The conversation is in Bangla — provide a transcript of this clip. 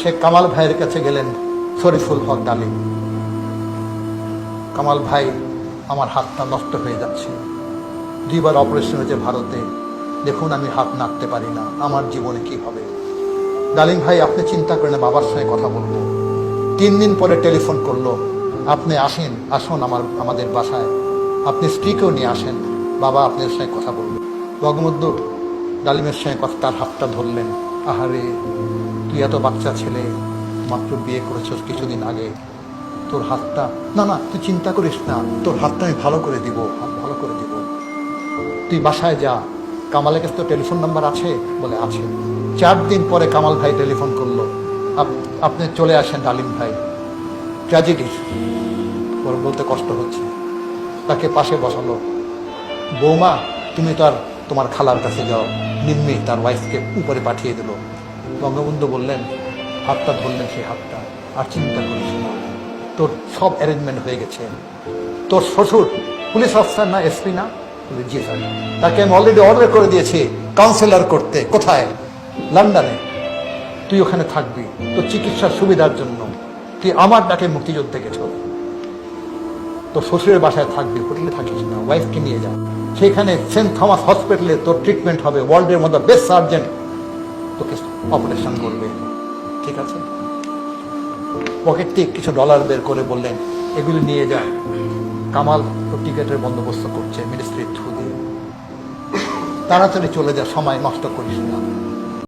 সে কামাল ভাইয়ের কাছে গেলেন শরীফুল হক ডালিম, কামাল ভাই, আমার হাতটা নষ্ট হয়ে যাচ্ছে। দুইবার অপারেশন হয়েছে ভারতে, দেখুন আমি হাত নাড়তে পারি না, আমার জীবনে কি হবে? ডালিম ভাই, আপনি চিন্তা করেন বাবার সঙ্গে কথা বলব। তিন দিন পরে টেলিফোন করল, আপনি আসেন, আসুন আমার, আমাদের বাসায়। আপনি স্ত্রীকেও নিয়ে আসেন, বাবা আপনার সঙ্গে কথা বলব। বগমদ্দুর, ডালিমের সঙ্গে কথা, তার হাতটা ধরলেন। আহারে, তুই এত বাচ্চা ছেলে, মাত্র বিয়ে করেছিস কিছুদিন আগে। তোর হাতটা, না না, তুই চিন্তা করিস না, তোর হাতটা আমি ভালো করে দিব ভালো করে দিব। তুই বাসায় যা, কামালের কাছে তো টেলিফোন নাম্বার আছে বলে আছে। চার দিন পরে কামাল ভাই টেলিফোন করল। আপ- আপনি চলে আসেন ডালিম ভাই। ট্র্যাজেডি। ওর বলতে কষ্ট হচ্ছে। তাকে পাশে বসালো। বৌমা, তুমি তো আর তোমার খালার কাছে যাও। নিম্মি, তার ওয়াইফকে উপরে পাঠিয়ে দিল। বঙ্গবন্ধু বললেন, হাতটা ধরলেন সেই হাতটা, আর চিন্তা করিস না। তোর সব অ্যারেঞ্জমেন্ট হয়ে গেছে। তোর শ্বশুর পুলিশ অফিসার না এসপি না? জি স্যার তাকে আমি অলরেডি অর্ডার করে দিয়েছি কাউন্সিলর করতে। কোথায়? লন্ডনে তুই ওখানে থাকবি, তোর চিকিৎসার সুবিধার জন্য। তুই আমার ডাকে মুক্তিযুদ্ধে গেছ। তোর শ্বশুরের বাসায় থাকবি, হোটেলে থাকিস না ওয়াইফকে নিয়ে যা। সেখানে সেন্ট থমাস হসপিটালে তোর ট্রিটমেন্ট হবে, ওয়ার্ল্ডের মধ্যে বেস্ট সার্জন তোকে অপারেশন করবে। ঠিক আছে? পকেট থেকে কিছু ডলার বের করে বললেন, এগুলি নিয়ে যায় কামাল তো টিকেটের বন্দোবস্ত করছে মিনিস্ট্রির থ্রু দিয়ে। তাড়াতাড়ি চলে যা, সময় নষ্ট করিস না।